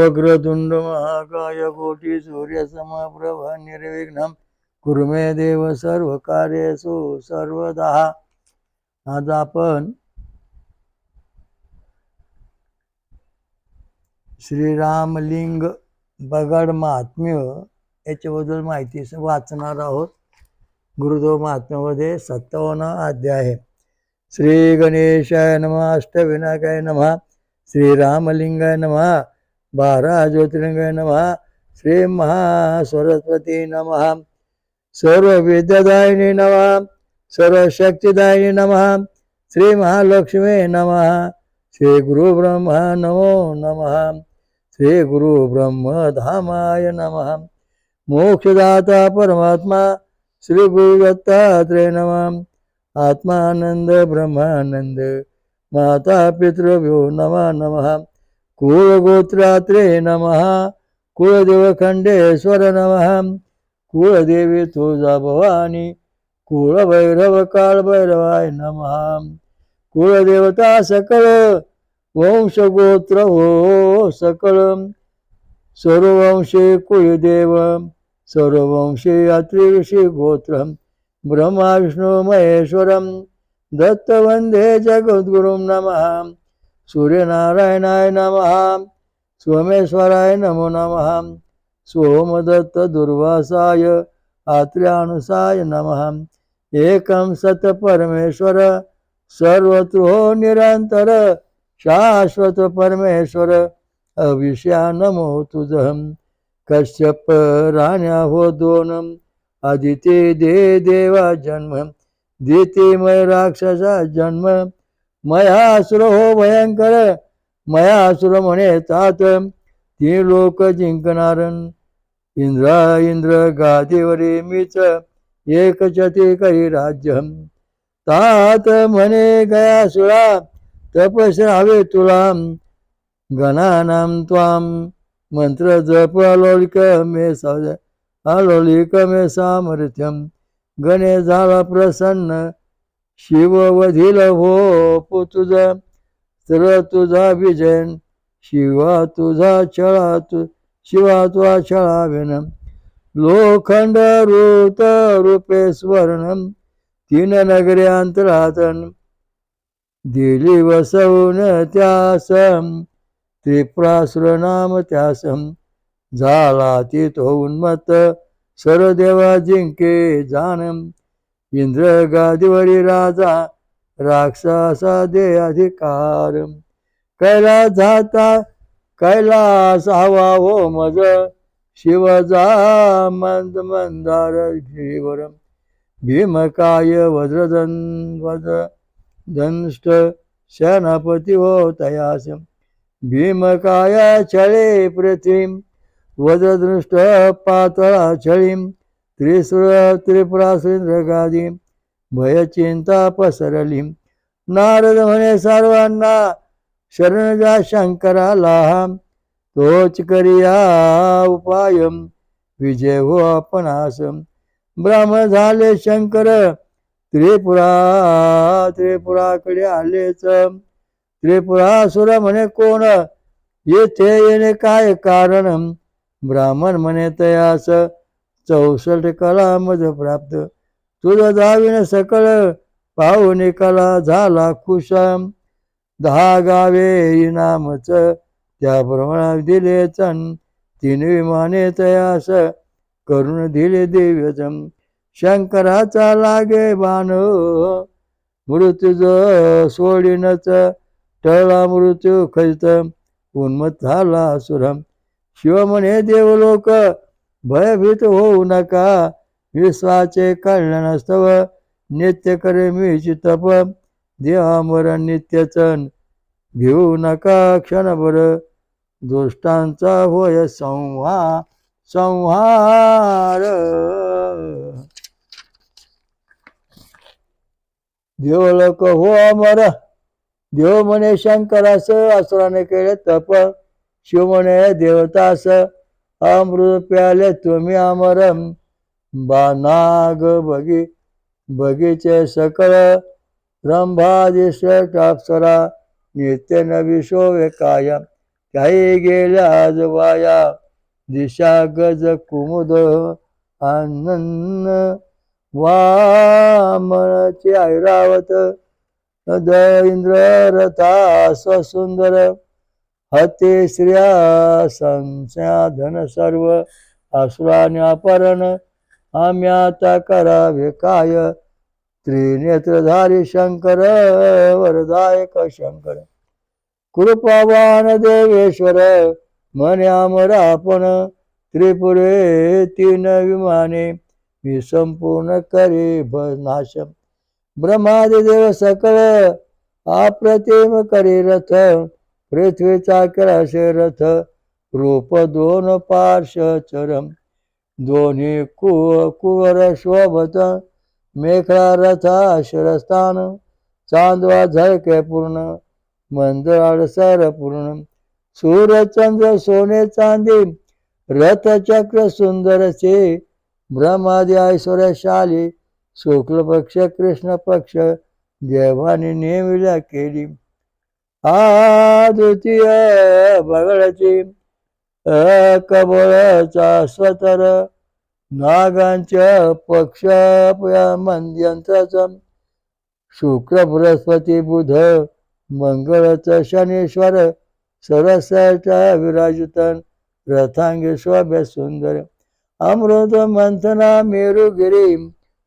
वक्रतुंड महाकाय कोटी सूर्य समप्रभ निर्विघ्न कुर्मे देव सर्व कार्यसु सर्वदा। आज आपण श्रीरामलिंग बगड महात्म्य याच्याबद्दल माहिती वाचणार आहोत. गुरुदेव महात्म्यामध्ये सत्तावन्न अध्याय आहे. श्री गणेशाय नम अष्टविनायकाय नम श्रीरामलिंगाय नम बारा ज्योतिर्लिंगाय नम. श्री महासरस्वती नम. सर्व विद्यादायिनी नम. सर्व शक्तिदायिनी नम. श्री महालक्ष्मी नम. श्री गुरु ब्रह्मा नमो नमः. श्री गुरु ब्रह्मधामाय नमः. मोक्षदाता परमात्मा. श्री गुरु दत्तात्रय नमः. आत्मानंद ब्रह्मानंद. माता पितृभ्यो नमः नमः. कुळगोत्रात्रे नमः कुलदेव खंडेश्वर नमः कुलदेवी तुळजा भवानी कुलभैरव काळभैरवाय नमः। कुलदेवता सकळ वंशगोत्र हो सकळ सर्ववंशे कुळदेव सर्ववंशे अत्रिषी गोत्र ब्रह्मा विष्णू महेश्वरम दत्त जगद्गुरुं नमः। सूर्यनारायणाय नमः सोमेश्वराय नमो नमः सोमदत्त दुर्वासाय आत्र्यानुसाय नमः। एकं सत परमेश्वर निरन्तर निरंतर शाश्वत परमेश्वर अविष्या नमो तुझं कश्यप राण्या हो दोन आदिते दे देवा जन्म देते मय राक्षसा जन्म मयासुर हो भयंकर मया असुर म्हणे तात. ती लोक जिंकणार. इंद्र इंद्र गादीवरी मीच एक चती करी राज्य. तात म्हणे गयासुरा तपस्रावे तुला. गणानाम त्वाम मंत्र जप अलोलिक मे सज अलोलिक मे सामर्थ्यम गणे झाला प्रसन्न शिव वधील हो पु तुझ तर तुझा विजयन शिवा तुझा छळा तु शिवा तुझा छळावेन लोखंड रूत रूपे स्वर्ण तीन नगरे अंतरातन. दिली वसवून त्यास त्रिप्रासुर नाम त्यासम. झाला ती तो सरदेवा जिंके जानम इंद्र गादीवरी राजा राक्षसा दे अधिकार. कैलास जाता कैलास हवा हो मज. शिवजा मंद मंदार शिवर भीमकाय वज्रदन वज्र धनुष्ट सेनापती हो तयास. भीमकाय छळे पृथ्वी. वज्रदृष्ट पातळा छळीम त्रिसुर त्रिपुरासुंद्र गादी भयचिंता पसरली. नारद म्हणे सर्वांना शरण जा शंकराला. तोच करिया उपाय विजय हो आपणास. ब्रह्म झाले शंकर त्रिपुरा त्रिपुराकडे आलेच. त्रिपुरासुर म्हणे कोण येथे येणे काय कारण? ब्राह्मण म्हणे तयास. चौसष्ट कला मज प्राप्त. तुझा जावीन सकळ पाहुणे कला झाला खुश दहा गावे इनामच त्याप्रमाणे दिले चन. तीन विमाने तयास करून दिले दिव्यजम शंकराचा लागे बाण मृत्यूज सोडीनच. टळला मृत्यू खजित उन्मत झाला सुरम. शिव म्हणे देवलोक भयभीत होऊ नका. विश्वाचे कल्याणस्तव नित्य करे मी चितप देहामर नित्यचन घेऊ नका क्षणभर. दुष्टांचा होय संहार. संहार. देवलोक हो अमर. देव म्हणे शंकरास असुराने केले तप. शिव म्हणे देवतास. अमृत प्याले तुम्ही अमरम बानाग बगी बगीचे सकळ रंभादिश कापसरा नित्य नवी शोभे कायम. काही गेल्या आज वाया दिशा गज कुमुद आनंद वामनाचे ऐरावत. द इंद्र रथा स्वसुंदर हते श्रिया संसाधन सर्व असुराने आम्याता आम्ही आता करावे काय? त्रिनेत्रधारी शंकर वरदायक शंकर. कृपावान देवेश्वर म्हणे आपण त्रिपुरे तीन विमाने मी संपूर्ण करे नाश ब्रह्मादि देव सकळ अप्रतिम करी रथ पृथ्वीचा केळाशे रथ रूप दोन पार्श चरम. दोन्ही कु कुवर शोभत मेखळा रथा शिरस्थान चांदवा झळके पूर्ण मंदळ सर पूर्ण. सूर्यचंद्र सोने चांदी रथचक्र सुंदरचे ब्रह्मादी ऐश्वर्यशाली शुक्ल पक्ष कृष्ण पक्ष देवाने नेमिल्या केली. आ द्वितीय बगळाची स्वतर नागांच्या पक्ष यंत्राचा शुक्र बृहस्पती बुध मंगळचा शनीश्वर सरस्याचा विराजतन रथांगी शोभ्य सुंदर. अमृत मंथना मेरुगिरी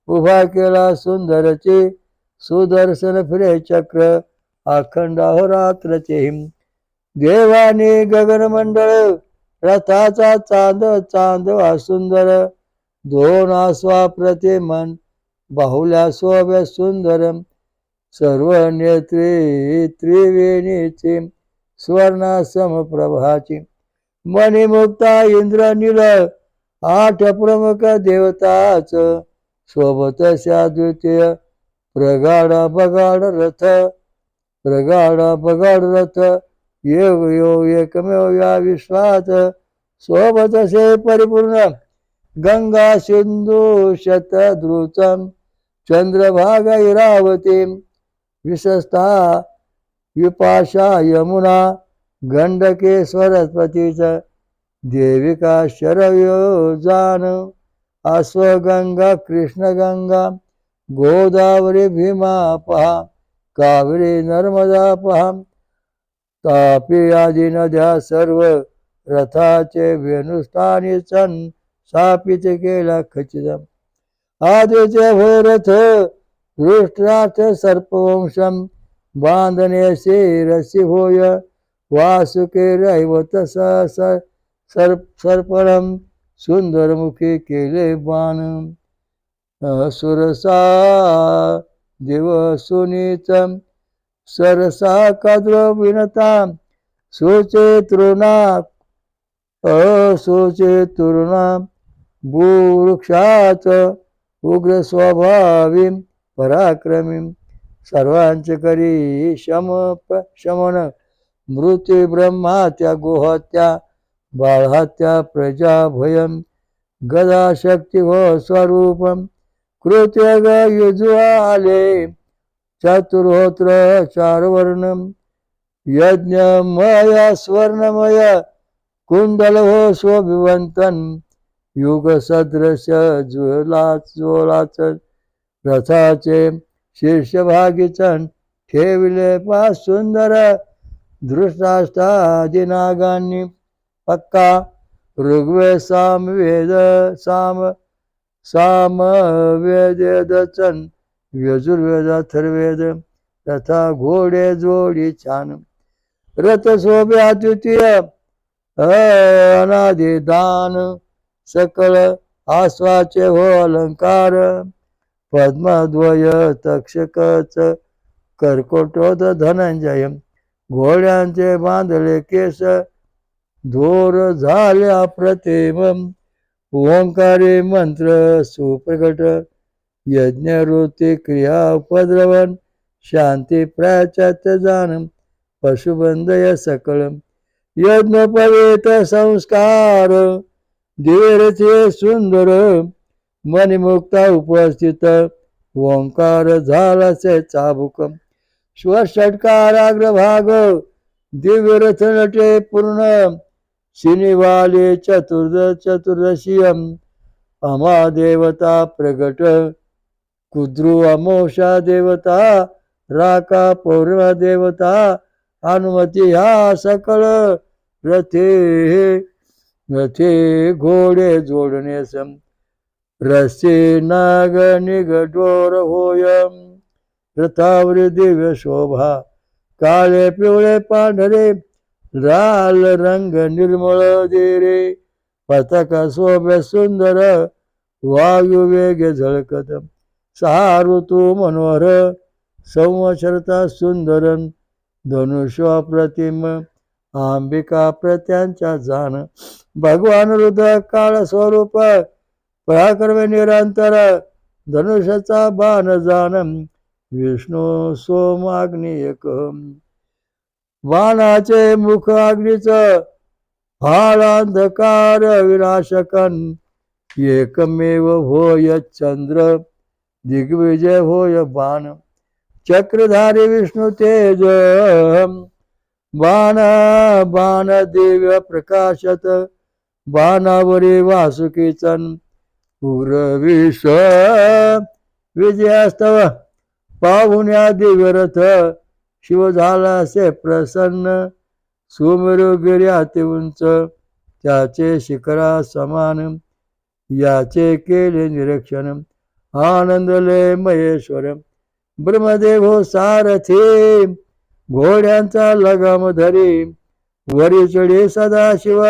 उभा केला सुंदरचे सुदर्शन फिरे चक्र अखंड अहोरात्रचे हिम देवाने गगनमंडळ रथाचा चांद चांद सुंदर. दोन आस्वा प्रतिमन बाहुल्या शोभ्य सुंदर. सर्व नेत्री त्रिवेणीचे स्वर्णासम समप्रभाची मणिमुक्ता इंद्र निल आठ प्रमुख देवताच. सोबत द्वितीय प्रगाढ बगाड रथ. प्रगाढ बगाड रथ योग योग एकमेव या विश्वात सोबत असे परिपूर्ण. गंगा सिंधू शतद्रुतम चंद्रभाग इरावती विशस्ता विपाशा यमुना गंडके सरस्वतीच देविका शरयो जान अश्वगंगा कृष्णगंगा गोदावरी भीमा पहा कावेरी नर्मदा पहा तापी आदी नद्या सर्व रथाचे व्यनुष्ठानी सन स्थापित केला खचित आदिचे भैरथ रथ दृष्टार्थ सर्पवंशम बांधणे रसी होय वासुके रैवत सर्प सर्पणम सुंदरमुखी केले बाण. सुरसा देव सुनीच सरसा कद्र विनता सोचे तृणा असोचे तृणा भूवृक्षाच उग्र स्वभावी पराक्रमी सर्वांचे करी शम शमन मृत्यू ब्रह्मात्या गोहत्या बाळहत्या प्रजा भयम गदा शक्ती व स्वरूपम कृत्यग ग आले. चतुर्होत्र चारवर्ण. यज्ञमय स्वर्णमय. कुंडल हो शोभिवंतन. युग सदृश ज्वला ज्वलाच रथाचे शीर्षभागीचन ठेविले पास सुंदर दृष्टाष्टादी नागांनी पक्का ऋग्वेद सामवेद साम साम वेदचन यजुर्वेद अथर्वेद तथा घोडे जोडी छान। रथ शोभ्या अद्वितीय अनादि दान सकल आस्वाचे हो अलंकार पद्मद्वय तक्षकच कर्कोटोद धनंजय घोड्यांचे बांधले केस धोर झाल्या प्रतिम ओंकारे मंत्र सुप्रकट यज्ञवृत्ती क्रिया उपद्रवन शांती प्राच्यात जाण पशुबंधय सकळ यज्ञोपवेत संस्कार दिवेरचे सुंदर मणिमुक्ता उपस्थित ओंकार झालाचे चाबुक. स्वषटकार अग्रभाग दिव्य रथ नटे पूर्ण शिनिवाले चतुर्द चतुर्दशीयम अमा देवता प्रगट कुद्रू अमोषा देवता राका पौर्णिमा देवता अनुमती ह्या सकळ रथे रथे घोडे जोडणे सम रस्ते नाग निगडोर होय रथावर दिव्य शोभा काळे पिवळे पांढरे लाल रंग निर्मळ देरे पथक सोबे सुंदर वायू वेग झळकत. सहा ऋतू मनोहर संवशरता सुंदर धनुष्य अप्रतिम आंबिका प्रत्यांच्या जाण. भगवान रुद्ध काळ स्वरूप पराक्रम निरंतर धनुषचा बाण जाण. विष्णू सोम अग्नी एक. बाणाचे मुख अग्निच फाळ अंधकार विनाशकन. एकमेव होय चंद्र दिग्विजय होय बाण. चक्रधारी विष्णू तेज बाण बाण दिव्य प्रकाशत बाणावरी वासुकीचन. उग्रविष विजयास्तव पाहुण्या दिव्यरथ शिव झाला से प्रसन्न. सुमेरू गिर्याती उंच त्याचे शिखरा समान. याचे केले निरीक्षण. आनंदले महेश्वर. ब्रह्मदेव हो सारथी. घोड्यांचा लगाम धरी. वरी चढे सदाशिव.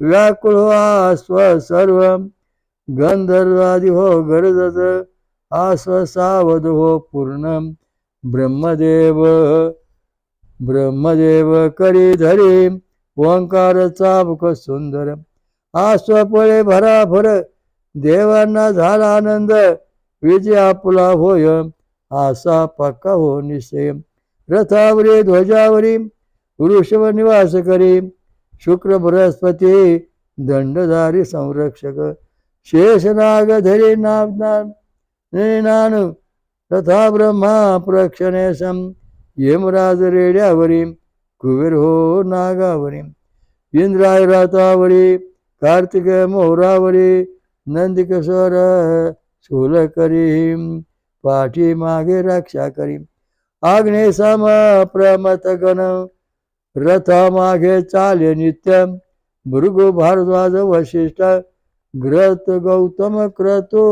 व्याकुळ हो आस्व सर्व. गंधर्वादी हो गरजत. आस्व सावध हो पूर्ण. ब्रह्मदेव ब्रह्मदेव करी धरी ओंकार चाबुक सुंदर. आस्वपळे भराभर देवांना झाला आनंद विजय पुला होय आसा पक्का हो निश्चय रथावरी ध्वजावरी वृषभ निवास करी शुक्र बृहस्पती दंडधारी संरक्षक. शेषनाग धरी नाम नान तथा ब्रह्मा प्रक्षणेशम यमराज रेड्यावरी कुबेर हो नागावरी इंद्राय रातावरी कार्तिक मोहरावरी नंदिकेश्वर सोल करी पाठी मागे रक्षा करी आग्ने सम प्रमत गण रथा मागे चाले नित्य भृगु भारद्वाज वशिष्ठ ग्रत गौतम क्रतु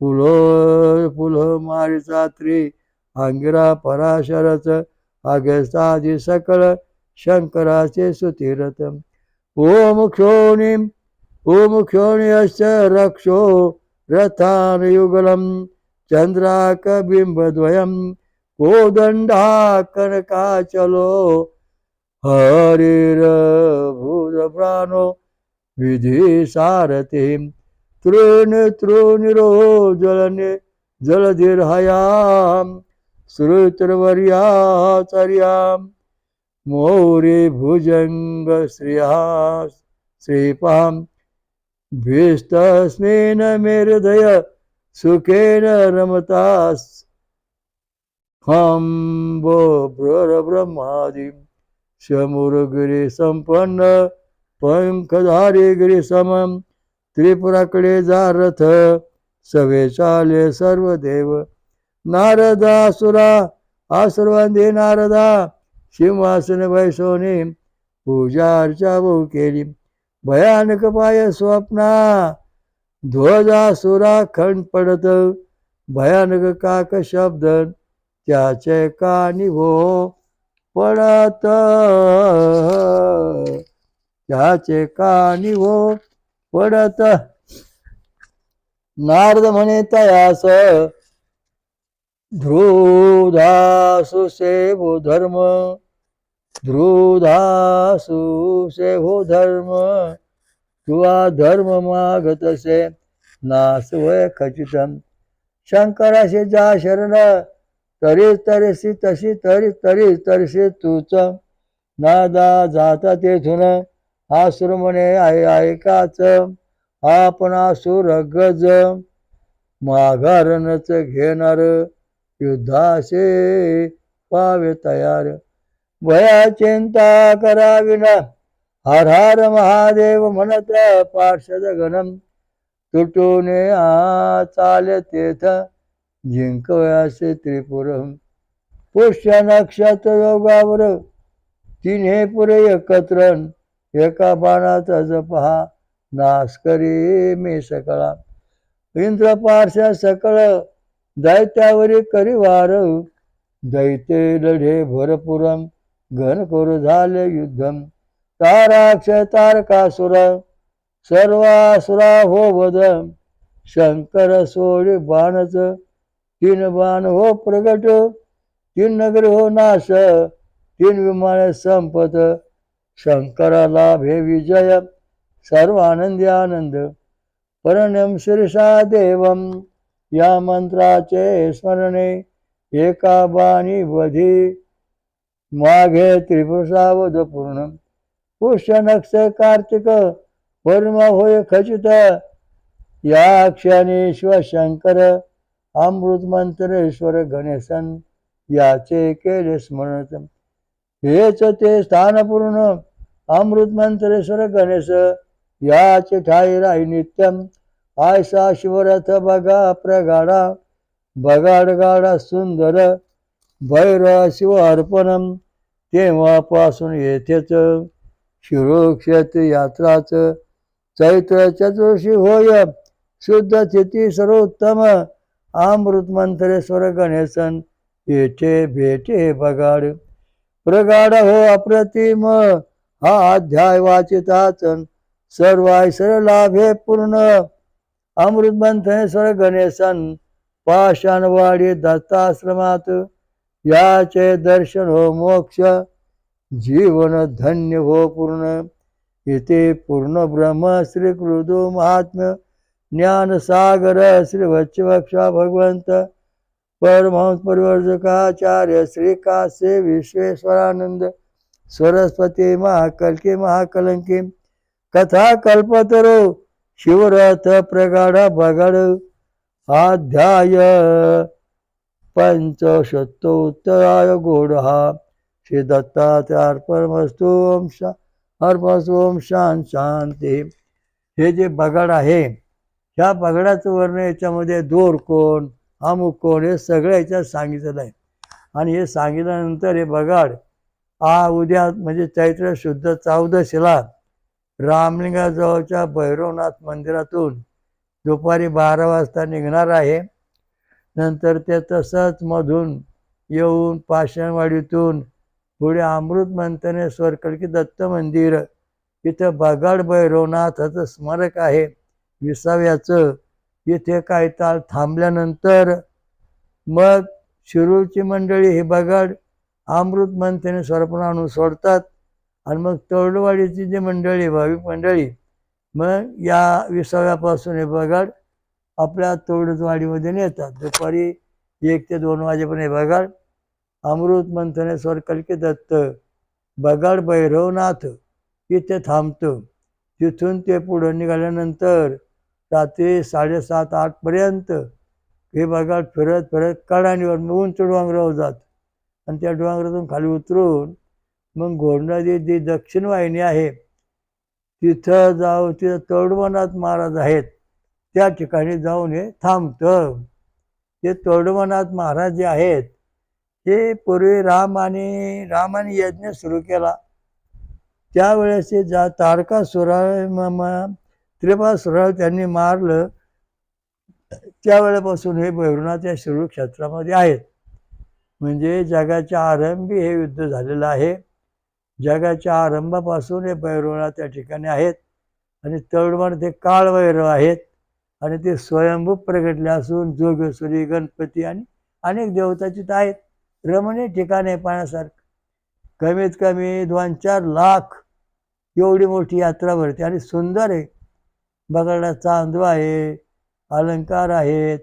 पुलश्चम पुलो पुल मारिचात्री अंगिरा पराशरच अगस्तादी सकळ शंकराचे सुतीरथ. ओम क्षोणी ओम क्षोणीश्च रक्षो रथान युगलम चंद्राकबिंबद्वयं कोदण्डाकनकाचलो हरिर्भुजप्राणो विधि तृण जलधिर्हयां श्रुतर्वर्याचर्यां जलनिर्जलदीर्हा श्रुतवर्याचर्यां मौरीभुजङ्गीपां भीष्टस्मिन् मेहृदय सुखेन रमतास्रब्रह्मादि शमुरुगिरिसम्पन्न पङ्खधारिगिरिसमम् त्रिपुराकडे जा रथ सवे चाले सर्व देव. नारदा सुरा आसुरवंदी नारदा. सिंहासन वैसोनी पूजा अर्चा बहु केली. भयानक पाय स्वप्ना. ध्वजासुरा खंड पडत. भयानक काक शब्द त्याचे कानी हो पडत. त्याचे कानी हो पडत. नारद म्हणे तयास ध्रुधासु सेवो धर्म ध्रुधासु सेवो धर्म किंवा धर्म मागतसे नास वय खचितम. शंकराशी जा शरण तरी तरीसी तशी तरी तरी तरीसी तूच नादा जाता तेथून आसुर म्हणे आहे ऐकाच आपण आसुर गज. माघारणच घेणार युद्धासे पावे तयार. भया चिंता कराविना हर हर महादेव म्हणत पार्षद गणम तुटूने आ चाल तेथ जिंकवयासे त्रिपुरम. पुष्य नक्षत्र योगावर तिन्हे पुरे एकत्र. एका बाणाचा जपहा नाश करी मी सकळा. इंद्र सकळ दैत्यावरी करी वार दैते लढे भरपुरम घनकोर झाले युद्धम ताराक्ष तारकासुर सर्वासुरा हो वद शंकर सोडी बाणच तीन बाण हो प्रगट तीन नगर हो नाश तीन विमाने संपत शंकराला भे विजय सर्वानंदी आनंद परण्यम शिरसा देवम या मंत्राचे स्मरणे एका बाणी वधी माघे त्रिपुरावध पूर्ण पुष्य नक्ष कार्तिक वर्म होय खचित. या क्षणी शिवशंकर अमृत मंत्रेश्वर गणेशन याचे केले स्मरण. हेच ते स्थानपूर्ण. अमृत मंत्रेश्वर गणेश याचे ठाई राही नित्यम. आयसा शिवरथ बघा प्रगाडा बगाड गाडा सुंदर भैरव शिव अर्पणम. तेव्हापासून येथेच शिरोक्षेत्र यात्राच चैत्र चतुर्षी होय. शुद्ध स्थिती सर्वोत्तम. अमृत मंत्रेश्वर गणेशन येथे भेटे बगाड. प्रगाढ हो अप्रतिम. हा अध्याय वाचिताच सर्व ऐश्वर लाभे पूर्ण। अमृत मंथनेश्वर गणेशन पाषाणवाडी दत्ताश्रमात याचे दर्शन हो मोक्ष जीवन धन्य हो पूर्ण। इथे पूर्ण ब्रह्म श्री कृदो महात्म्य ज्ञान सागर श्री वच्छवक्षा भगवंत परमहंस परिवर्जकाचार्य श्री कासे विश्वेश्वरानंद सरस्वती महाकलकी महाकलंकी कथा कल्पतरो शिवरथ प्रगाढ बगड अध्याय पंचशतोत्तराय गोड हा श्री दत्तात्र्यार्पणमस्तु ओम शा अर्पणमस्तु ओम शांत शांती. हे जे बगाड आहे ह्या बगडाचं वर्ण याच्यामध्ये दोर कोण अमुक कोण हे सगळं याच्यात सांगितलेलं आहे. आणि हे सांगितल्यानंतर हे बगाड आ उद्या म्हणजे चैत्र शुद्ध चौदशीला रामलिंगाजवळच्या भैरवनाथ मंदिरातून दुपारी बारा वाजता निघणार आहे. नंतर ते तसंच मधून येऊन पाषाणवाडीतून पुढे अमृत मंथनेश्वर कळकी दत्त मंदिर इथं बगाड भैरवनाथाचं स्मारक आहे. विसाव्याचं इथे काही ताल थांबल्यानंतर मग शिरूरची मंडळी ही बगाड अमृत मंथनेश्वर आणून सोडतात. आणि मग तोरडवाडीची जी मंडळी भाविक मंडळी मग या विसाव्यापासून हे बगाड आपल्या तोरडवाडीमध्ये नेतात. दुपारी एक ते दोन वाजेपर्यंत हे बगाड अमृत मंथनेश्वर कलकी दत्त बगाड भैरवनाथ इथे थांबतं. तिथून ते पुढं निघाल्यानंतर रात्री साडेसात आठपर्यंत हे बगाड फिरत फिरत कडाणीवर उंच डोंगरावर जात. आणि त्या डोंगरातून खाली उतरून मग घोडनदी जी दक्षिण वाहिनी आहे तिथं जाऊ तिथं तोडवनाथ महाराज आहेत. त्या ठिकाणी जाऊन हे थांबतं. ते तोडवनाथ महाराज जे आहेत हे पूर्वी राम आणि रामाने यज्ञ सुरू केला. त्यावेळेस ते जा तारका सुरा त्रिपासुराळ त्यांनी मारलं. त्यावेळेपासून हे भैरवनाथ या शिरूर क्षेत्रामध्ये आहेत. म्हणजे जगाच्या आरंभी हे युद्ध झालेलं आहे. जगाच्या आरंभापासून हे भैरवनाथ त्या ठिकाणी आहेत. आणि तळवण ते काळभैरव आहेत. आणि ते स्वयंभू प्रगटले असून जोगेश्वरी गणपती आणि अनेक देवताची तिथं आहेत. रमणीय ठिकाण आहे पाहण्यासारखं. कमीत कमी दोन चार लाख एवढी मोठी यात्रा भरते. आणि सुंदर आहे. बगडाला चांदवा आहे. अलंकार आहेत.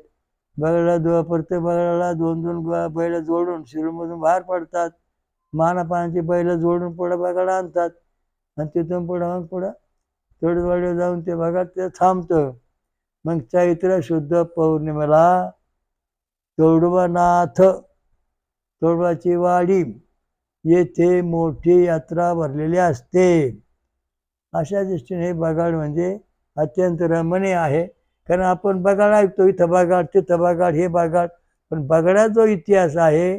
बैलाला दो प्रत्येक बैलाला दोन दोन बैल जोडून शिरूमधून बाहेर पडतात. मानापानाची बैल जोडून पुढं बगाड आणतात. आणि तिथून पुढं मग पुढं तोडवाडीवर जाऊन ते भागात ते थांबतं. मग चैत्र शुद्ध पौर्णिमेला तोडवानाथ तोडवाची वाडी येथे मोठी यात्रा भरलेली असते. अशा दृष्टीने हे बगाड म्हणजे अत्यंत रमणीय आहे. कारण आपण बगाड ऐकतो इथं बगाड तिथं बगाड हे बगाड पण बगडा जो इतिहास आहे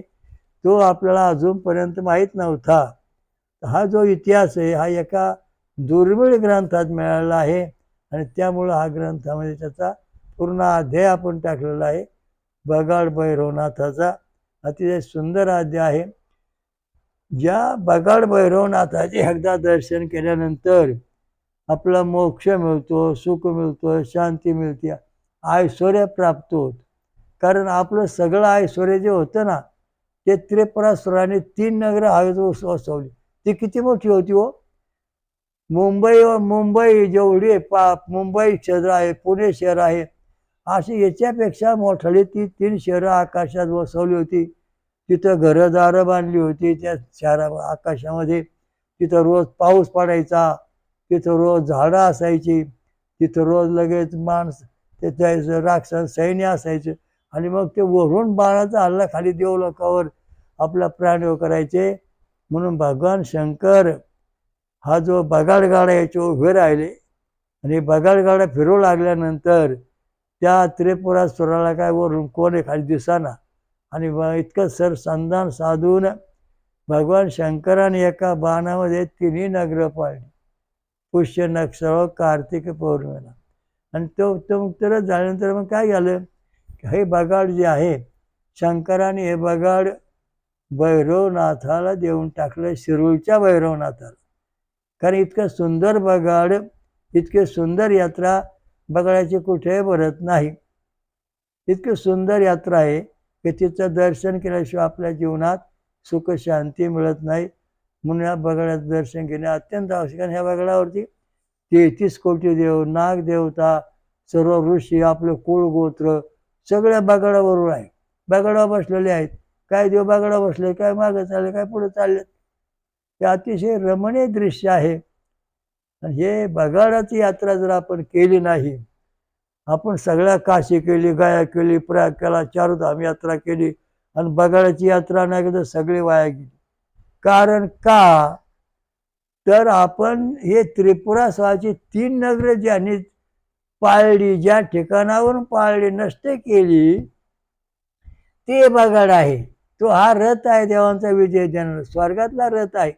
तो आपल्याला अजूनपर्यंत माहीत नव्हता. हा जो इतिहास आहे हा एका दुर्मिळ ग्रंथात मिळालेला आहे. आणि त्यामुळं हा ग्रंथामध्ये त्याचा पूर्ण अध्याय आपण टाकलेला आहे. बगाड भैरवनाथाचा अतिशय सुंदर अध्याय आहे. ज्या बगाड भैरवनाथाचे एकदा दर्शन केल्यानंतर आपला मोक्ष मिळतो सुख मिळतो शांती मिळते ऐश्वर्य प्राप्त होत. कारण आपलं सगळं ऐश्वर्य जे होतं ना ते त्रिपुरासुराने तीन नगरं हवेत वसवली. ती किती मोठी होती हो? मुंबई व मुंबई जेवढी आहे पा मुंबई शहर आहे पुणे शहर आहे अशी याच्यापेक्षा मोठाली ती तीन शहरं आकाशात वसवली होती. तिथं घरदारं बांधली होती त्या शहरा आकाशामध्ये. तिथं रोज पाऊस पडायचा तिथं रोज झाडं असायची तिथं रोज लगेच माणस त्याच्या राक्षस सैन्य असायचे आणि मग ते वरून बाणाचा हल्ला खाली देऊ लोकावर आपला प्राण करायचे. म्हणून भगवान शंकर हा जो बगाडगाडा याचे उभे राहिले आणि बगाडगाडा फिरू लागल्यानंतर त्या त्रिपुरासुराला काय वरून कोण आहे खाली दिसाना आणि इतकं सर संधान साधून भगवान शंकराने एका बाणामध्ये तिन्ही नगरं पाळली पुष्य नक्षर कार्तिक पौर्णिमेला आणि तो तो झाल्यानंतर मग काय झालं? हे बगाड जे आहे शंकराने हे बगाड भैरवनाथाला देऊन टाकलं शिरूळच्या भैरवनाथाला. कारण इतकं सुंदर बगाड इतके सुंदर यात्रा बगाडाची कुठेही भरत नाही. इतकी सुंदर यात्रा आहे की तिचं दर्शन केल्याशिवाय आपल्या जीवनात सुख शांती मिळत नाही. म्हणून या बगड्याचं दर्शन घेणे अत्यंत आवश्यक आहे. आणि ह्या बगडावरती तेहतीस कोटी देव नागदेवता सर्व ऋषी आपले कुळ गोत्र सगळ्या बगाडाबरोबर आहे. बगडा बसलेले आहेत. काय देव बगडा बसले काय मागं चालले काय पुढे चालले? हे अतिशय रमणीय दृश्य आहे. आणि हे बगाडाची यात्रा जर आपण केली नाही आपण सगळ्या काशी केली गया केली प्रयाग केला चारुधाम यात्रा केली आणि बगाडाची यात्रा नाही तर सगळी वाया गेली. कारण का? तर आपण हे त्रिपुरा स्वाची तीन नगरं ज्यांनी पाळली ज्या ठिकाणावरून पाळली नष्ट केली ते बगाड आहे. तो हा रथ आहे देवांचा विजय जन स्वर्गातला रथ आहे.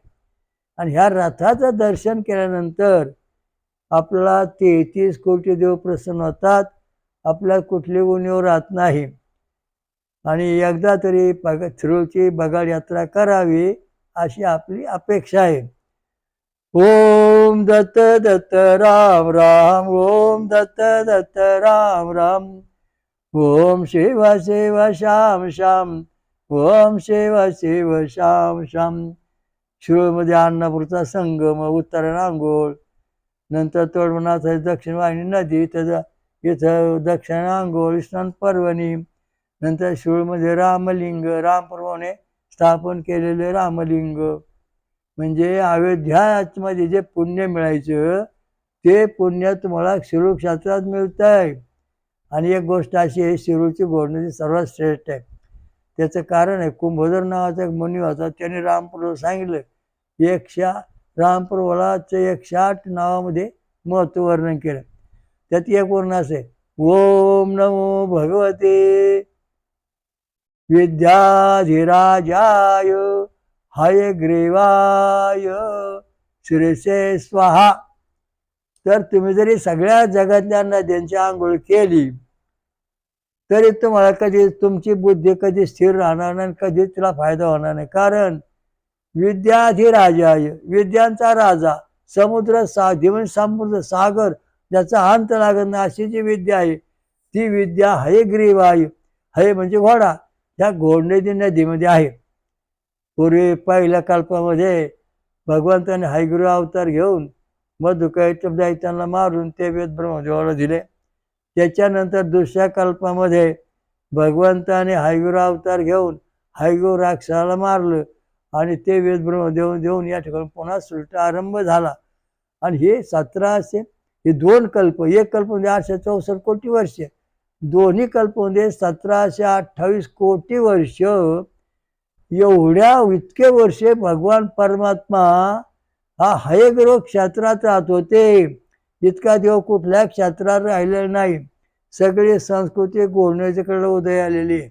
आणि ह्या रथाचं दर्शन केल्यानंतर आपला तेहतीस कोटी देव प्रसन्न होतात. आपल्या कुठली उणीव राहत नाही. आणि एकदा तरी बग थ्रूची बगाड यात्रा करावी. अशी आपली अपेक्षा आहे. ओम दत्त दत्त राम राम ओम दत्त दत्त राम राम. ओम शिव शिव श्याम श्याम ओम शिव शिव श्याम श्याम. शिवमध्ये अन्नापूरचा संगम उत्तरायण आंघोळ. नंतर तोडमनाथ दक्षिण वाहिनी नदी त्याचा इथं दक्षिण आंघोळ स्नान पर्वणी. नंतर शिरोळमध्ये रामलिंग रामप्रभूने स्थापन केलेले रामलिंग. म्हणजे अयोध्यामध्ये जे पुण्य मिळायचं ते पुण्य तुम्हाला शिरूर क्षेत्रात मिळत आहे आणि एक गोष्ट अशी आहे शिरूची गोडणी सर्वात श्रेष्ठ आहे. त्याचं कारण आहे कुंभोदर नावाचा एक मुनी होता त्याने रामपूरला सांगितलं एकशा रामप्रभूलाचं एकशे आठ नावामध्ये महत्त्व वर्णन केलं. त्यात एक वर्ण असे ओम नमो भगवते. विद्याधिराजाय हयग्रीवाय शिरसे स्वाहा. तर तुम्ही जरी सगळ्या जगातल्या नद्यांची आंघोळ केली तरी तुम्हाला कधी तुमची बुद्धी कधी स्थिर राहणार नाही कधी कधीच तिला फायदा होणार नाही. कारण विद्याधिराजाय विद्यांचा राजा समुद्र सा जीवन म्हणजे समुद्र सागर ज्याचा अंत लागत नाही अशी जी विद्या आहे ती विद्या हयग्रीवाय हय म्हणजे घोडा. ह्या घोडनदी नदीमध्ये आहे. पूर्वी पहिल्या कल्पामध्ये भगवंताने हायगुरु अवतार घेऊन मधुकैटभ दैत्यांना मारून ते वेद ब्रह्मदेवाला दिले. त्याच्यानंतर दुसऱ्या कल्पामध्ये भगवंताने हायगुरु अवतार घेऊन हायगुरु राक्षसाला मारलं आणि ते वेद ब्रह्मदेव देऊन या ठिकाणी पुन्हा सुलटा आरंभ झाला. आणि हे सतराशे हे दोन कल्प एक कल्प म्हणजे आठशे चौसष्ट कोटी वर्षे. दोन्ही कल्पमध्ये सतराशे अठ्ठावीस कोटी वर्ष. एवढ्या इतके वर्षे भगवान परमात्मा हा हयग्रह क्षेत्रात राहत होते. इतका देव कुठल्या क्षेत्रात राहिलेला नाही. सगळी संस्कृती घोडनदीकडे उदय आलेली. आहे.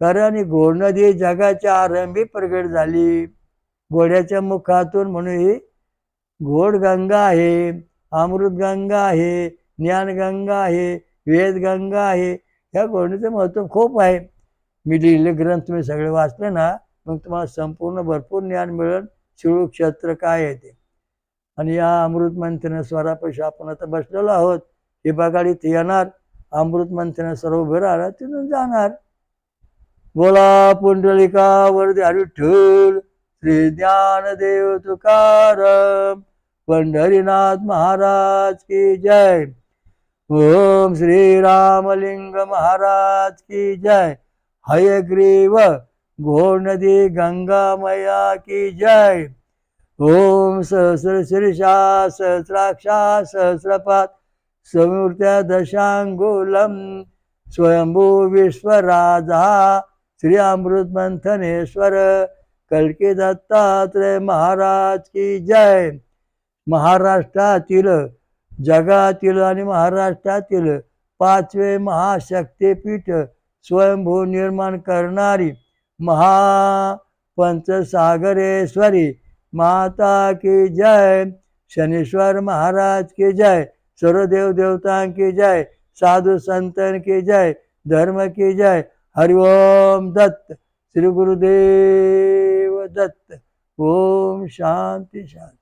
कारण घोड जगाच्या आरंभी प्रगट झाली. घोड्याच्या मुखातून म्हणून ही घोडगंगा आहे अमृतगंगा आहे ज्ञानगंगा आहे वेदगंगा आहे ह्या घोडणीचं महत्त्व खूप आहे. मी लिहिले ग्रंथ तुम्ही सगळे वाचले ना मग तुम्हाला संपूर्ण भरपूर ज्ञान मिळेल. शिळू क्षेत्र काय आहे ते? आणि या अमृत मंथन स्वरापाशी आपण आता बसलेलो आहोत. हे बघा येणार. अमृत मंथन सर्व उभे राहणार तिथून जाणार. बोला पुंडलिका वरदे हरिठल श्री ज्ञानदेव तुकाराम पंढरीनाथ महाराज की जय. ओम श्री रामलिंग महाराज की जय। हयग्रीव घोड नदी गंगा मैया की जय। ओम सहस्र शीर्षा सहस्राक्षा सहस्रपात समूर्त्या दशांगुलम स्वयंभू विश्वराजा श्री अमृत मंथनेश्वर कलकी दत्तात्रय महाराज की जय। महाराष्ट्रातील जगातील आणि महाराष्ट्रातील पाचवे महाशक्तीपीठ स्वयंभू निर्माण करणारी महापंचसागरेश्वरी माता की जय. शनीश्वर महाराज की जय. सर्वदेव देवतां की जय. साधु संतन की जय. धर्म की जय. हरिओम दत्त. श्री गुरुदेव दत्त. ओम शांती शांती.